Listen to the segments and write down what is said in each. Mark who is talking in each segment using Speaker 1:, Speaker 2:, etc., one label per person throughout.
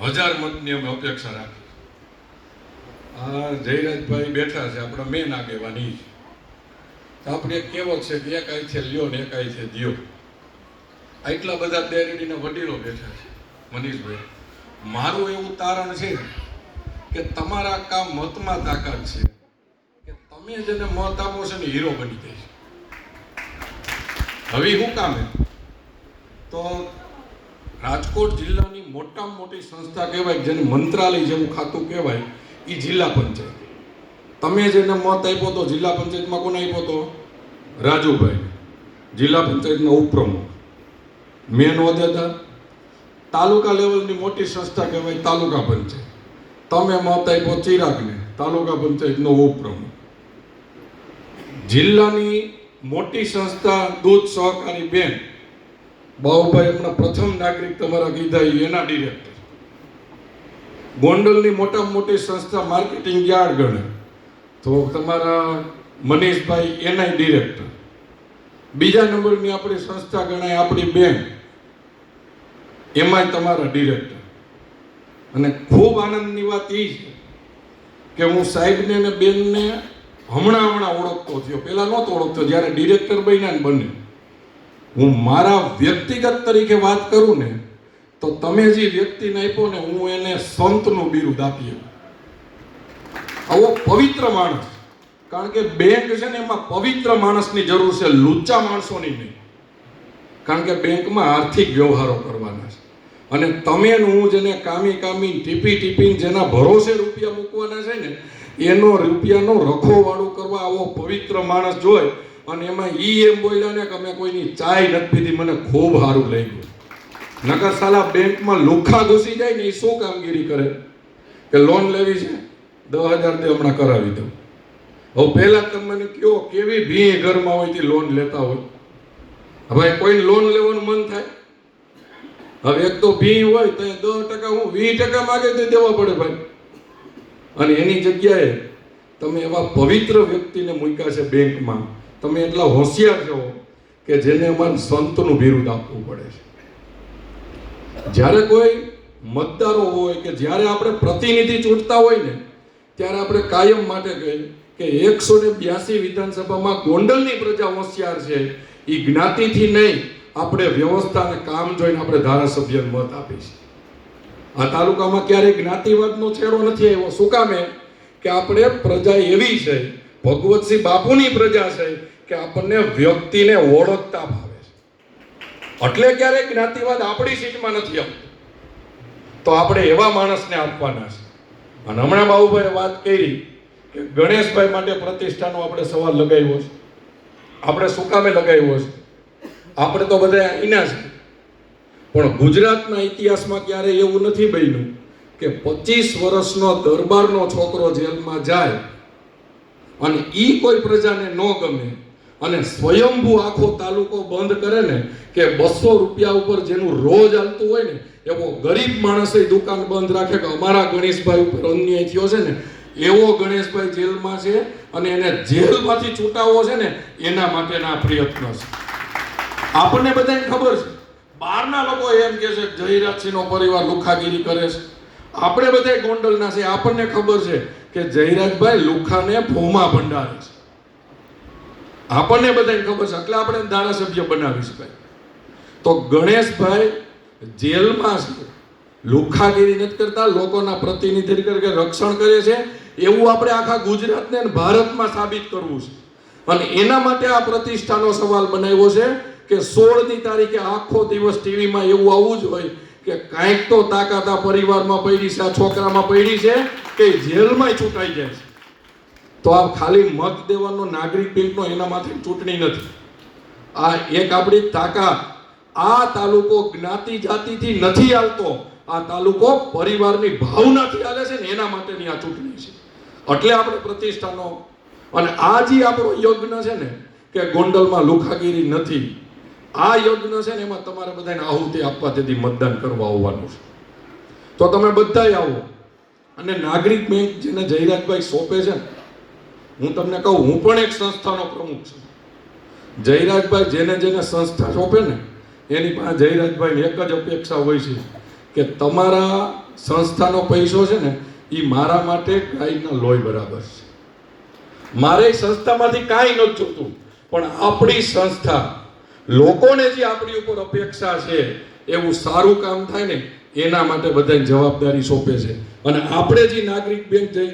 Speaker 1: હજાર મતની અમે અપેક્ષા રાખી. આ જયરાજભાઈ બેઠા છે, આપણા મેન આગેવાની તો આપણે એક કહેવત છે કે એક છે લ્યો ને એક છે દિયો. આટલા બધા ડેરડીના વડીલો બેઠા છે, મનીષભાઈ. મારું એવું તારણ છે કે તમારા કામ મતમાં તાકાત છે કે તમે જેને મત આપો છો ને હીરો બની જાય હવે શું કામે તો રાજકોટ જિલ્લાની મોટામાં મોટી સંસ્થા કહેવાય જેને મંત્રાલય જેવું ખાતું કહેવાય એ જિલ્લા પંચાયત. તમે જેને મત આપ્યો તો જિલ્લા પંચાયતમાં કોને આપ્યો તો? રાજુભાઈ. જિલ્લા પંચાયતના ઉપપ્રમુખ. મેન હોદ્દેદાર તાલુકા લેવલની મોટી સંસ્થા કહેવાય તાલુકા પંચાયત. તમે મત આપ્યો ચિરાગને, તાલુકા પંચાયતનો ઉપપ્રમુખ. જિલ્લાની મોટી સંસ્થા દૂધ સહકારી બેંક. બાબુભાઈ હમણાં પ્રથમ નાગરિક તમારા કીધા એના ડિરેક્ટર ગોંડલની મોટામાં મોટી સંસ્થા માર્કેટિંગ યાર્ડ ગણે. તો તમારા મનીષભાઈ એના ડિરેક્ટર બીજા નંબરની આપણી સંસ્થા ગણાય આપણી બેંક એમાંય તમારા ડિરેક્ટર અને ખૂબ આનંદની વાત એ છે કે હું સાહેબને અને બેનને હમણાં હમણાં ઓળખતો થયો. પહેલાં નહોતો ઓળખતો, જ્યારે ડિરેક્ટર બન્યા ને બને. હું મારા વ્યક્તિગત તરીકે વાત કરું ને, તો તમે જે વ્યક્તિને આપ્યો ને, હું એને સંતનું બિરુદ આપી આવો પવિત્ર માણસ. કારણ કે બેંક છે ને, એમાં પવિત્ર માણસની જરૂર છે, લુચ્ચા માણસોની નહીં. કારણ કે બેંકમાં આર્થિક વ્યવહારો કરવાના છે. અને તમે હું જેને કામી કામી ટીપી ટીપીને જેના ભરોસે રૂપિયા મૂકવાના છે ને, એનો રૂપિયાનો રખો વાળું કરવા આવો પવિત્ર માણસ જોઈ અને એમાં ઈ એમ બોલ્યા ને કે અમે કોઈની ચાય નથી પીધી, મને ખૂબ સારું લાગ્યું. નકર સાલા બેંકમાં લુખા ઘૂસી જાય ને એ શું કામગીરી કરે? કે લોન લેવી છે? દસ હજાર તે હમણાં કરાવી દઉં. હવે પહેલા તમે મને કહો કેવી ભી ઘરમાં હોય તે લોન લેતા હોય? હવે કોઈને લોન લેવાનું મન થાય? હવે એક તો ભી હોય તો દસ ટકા હું વીસ ટકા માગે તે દેવા પડે ભાઈ. અને એની જગ્યાએ તમે એવા પવિત્ર વ્યક્તિને મૂક્યા છે બેંકમાં. તમે એટલા હોશિયાર છો કે જેને અમારે સંતનું બિરુદ આપવું પડે છે. જ્યારે કોઈ મતદારો હોય કે જ્યારે આપણે પ્રતિનિધિ ચૂંટતા હોય ને, ત્યારે આપણે કાયમ માટે કહીએ કે એકસો ને બ્યાસી વિધાનસભામાં ગોંડલની પ્રજા હોશિયાર છે. એ જ્ઞાતિથી નહીં, આપણે વ્યવસ્થા અને કામ જોઈને આપણે ધારાસભ્યને મત આપીશું આ તાલુકામાં ક્યારેય જ્ઞાતિવાદનો છેડો નથી આવ્યો. શું કામે કે આપણે પ્રજા એવી છે, ભગવતસિંહ બાપુની પ્રજા છે કે આપણને વ્યક્તિને ઓળખતા ભાવે છે. એટલે ક્યારેય જ્ઞાતિવાદ આપણી સીટમાં નથી આવતો? તો આપણે એવા માણસને આપવાના છે. અને હમણાં બાબુભાઈએ વાત કરી કે ગણેશભાઈ માટે પ્રતિષ્ઠાનો આપણે સવાલ લગાવ્યો છે. આપણે શું કામે લગાવ્યો છે? આપણે તો બધા અહીંના છે. પણ ગુજરાતના ઇતિહાસમાં ક્યારેય એવું નથી બન્યું કે પચીસ વર્ષનો દરબારનો છોકરો જેલમાં જાય અને ઈ કોઈ પ્રજાને ન ગમે અને સ્વયંભૂ આખો તાલુકો બંધ કરે ને કે બસો રૂપિયા ઉપર જેનું રોજ હાલતું હોય ને, એવો ગરીબ માણસે દુકાન બંધ રાખે કે અમારા ગણેશભાઈ ઉપર અન્યાય થયો છે ને, એવો ગણેશભાઈ જેલમાં છે અને એને જેલમાંથી છૂટાવવો છે ને, એના માટેના પ્રયત્ન છે. આપણને બધાને ખબર છે, બહારના લોકો એમ કે છે, જયરાજસિંહનો પરિવાર લુખાગીરી કરે છે. આપણે બધા ગોંડલના છે, આપણને ખબર છે કે જયરાજભાઈ લુખાને ભોમા ભંડારે છે. આપણને બધાને ખબર છે. એટલે આપણે ધારાસભ્ય બનાવી શકાય. તો ગણેશભાઈ જેલમાં છે. લુખાગીરી નથી કરતા, લોકોના પ્રતિનિધિ તરીકે રક્ષણ કરે છે. એવું આપણે આખા ગુજરાતને ભારતમાં સાબિત કરવું છે. અને એના માટે આ પ્રતિષ્ઠાનો સવાલ બનાવ્યો છે કે સોળની તારીખે આખો દિવસ ટીવીમાં એવું આવવું જ હોય કે કાંઈક તો તાકાત આ પરિવારમાં પડી છે, આ છોકરામાં પડી છે, કે જેલમાં છૂટાઈ જાય છે. તો આ ખાલી મત દેવાનો નાગરિક બેંકનો એના માથે ચૂંટણી નથી. આ એક આપણી તાકાત. આ તાલુકો જ્ઞાતિ જાતિથી નથી આવતો. આ તાલુકો પરિવારની ભાવનાથી હાલે છે ને એના માટેની આ ચૂંટણી છે. એટલે આપણે પ્રતિષ્ઠાનો અને આ જે આપણો યજ્ઞ છે ને કે ગોંડલમાં લુખાગીરી નથી. આ યજ્ઞ છે ને એમાં તમારે બધાને આહુતિ આપવા તેથી મતદાન કરવા આવવાનું છે. તો તમે બધાય આવો. અને નાગરિક બેંક જેને જયરાજભાઈ સોંપે છે ને હું તમને કહું, હું પણ એક સંસ્થાનો પ્રમુખ છું. જયરાજભાઈ જેને જેને સંસ્થા સોંપે ને, એની પાસે જયરાજભાઈની એક જ અપેક્ષા હોય છે કે તમારા સંસ્થાનો પૈસો છે ને એ મારા માટે ગાયના લોહી બરાબર છે. મારે સંસ્થામાંથી કાંઈ નથી જોતું પણ આપણી સંસ્થા, લોકોને જે આપણી ઉપર અપેક્ષા છે, એવું સારું કામ થાય ને, એના માટે બધાની જવાબદારી સોંપે છે. અને આપણે જે નાગરિક બેંક જઈ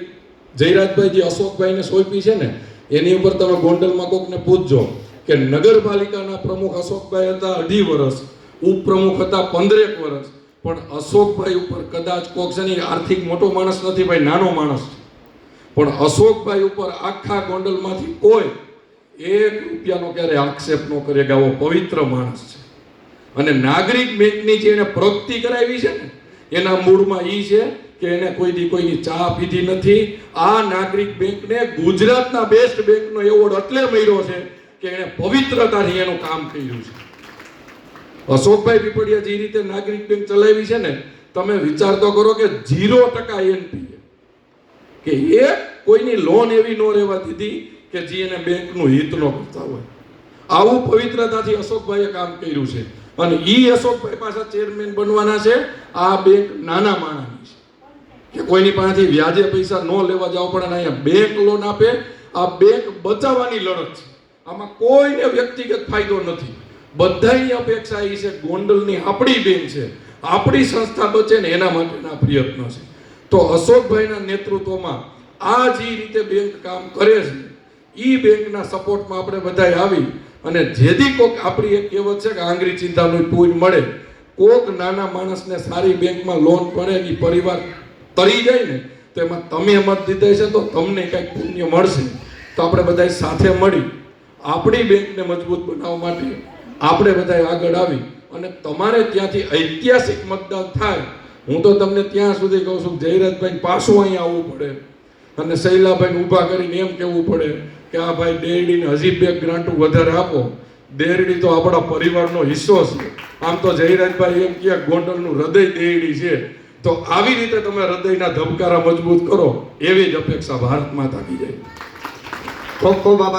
Speaker 1: જયરાજભાઈ જે અશોકભાઈને સોંપી છે ને, એની ઉપર તમે ગોંડલમાં કોકને પૂછજો કે નગરપાલિકાના પ્રમુખ અશોકભાઈ હતા અઢી વર્ષ ઉપપ્રમુખ હતા પંદરેક વર્ષ પણ અશોકભાઈ ઉપર કદાચ કોક છે ને આર્થિક મોટો માણસ નથી, ભાઈ નાનો માણસ પણ અશોકભાઈ ઉપર આખા ગોંડલમાંથી કોઈ એક રૂપિયાનો ક્યારે આક્ષેપ ન કરે કે આવો પવિત્ર માણસ છે. અને નાગરિક બેંકની જે એને પ્રગતિ કરાવી છે ને, એના મૂળમાં ઈ છે કે એને કોઈ દી કોઈની ચા પીધી નથી. આ નાગરિક બેંકને ગુજરાતના બેસ્ટ બેંકનો એવોર્ડ એટલે મળ્યો છે કે એણે પવિત્રતાથી એનું કામ કર્યું છે. અશોકભાઈ પીપળિયા જે રીતે નાગરિક બેંક ચલાવી છે ને, તમે વિચાર તો કરો કે ઝીરો ટકા એનપીએ. કે એ કોઈની લોન એવી ન રહેવા દીધી કે જે એને બેંકનું હિત ન કરતા હોય. આવું પવિત્રતાથી અશોકભાઈએ કામ કર્યું છે. અને ઈ અશોકભાઈ પાછા ચેરમેન બનવાના છે. આ બેંક નાના માણસની છે. કે કોઈની પાસેથી વ્યાજે પૈસા ન લેવા જાવ પડે અને અહીંયા બેંક લોન આપે, આ બેંક બચાવવાની લડત છે. આમાં કોઈને વ્યક્તિગત ફાયદો નથી. બધાની અપેક્ષા એ છે ગોંડલની આપણી બેંક છે. આપણી સંસ્થા બચે ને એના માટેના પ્રયત્નો છે. તો અશોકભાઈના નેતૃત્વમાં આ જે રીતે બેંક કામ કરે છે. એ બેંકના સપોર્ટમાં આપણે બધાય આવી અને જેથી કોક આપણી એક કહેવત છે કે આંગળી ચિંતાનું પૂર મળે. કોક નાના માણસને સારી બેંકમાં લોન પડે એ પરિવાર તરી જાય ને, તો એમાં તમે મત દીધા છે, તો તમને કંઈક પુણ્ય મળશે. તો આપણે બધા સાથે મળી, આપણી બેંકને મજબૂત બનાવવા માટે આપણે બધા આગળ આવી અને તમારે ત્યાંથી ઐતિહાસિક મતદાન થાય. હું તો તમને ત્યાં સુધી કહું છું જયરાજભાઈ પાછું અહીંયા આવવું પડે. અને શૈલાભાઈને ઊભા કરીને એમ કહેવું પડે કે આ ભાઈ દેરડીને હજી બે ગ્રાન્ટો વધારે આપો. દેરડી તો આપણા પરિવારનો હિસ્સો છે. આમ તો જયરાજભાઈ એમ કહે, ગોંડલનું હૃદય દેરડી છે. તો આવી રીતે તમે હૃદયના ધબકારા મજબૂત કરો, એવી જ અપેક્ષા ભારત માતા કી જાય.
Speaker 2: ખૂબ ખૂબ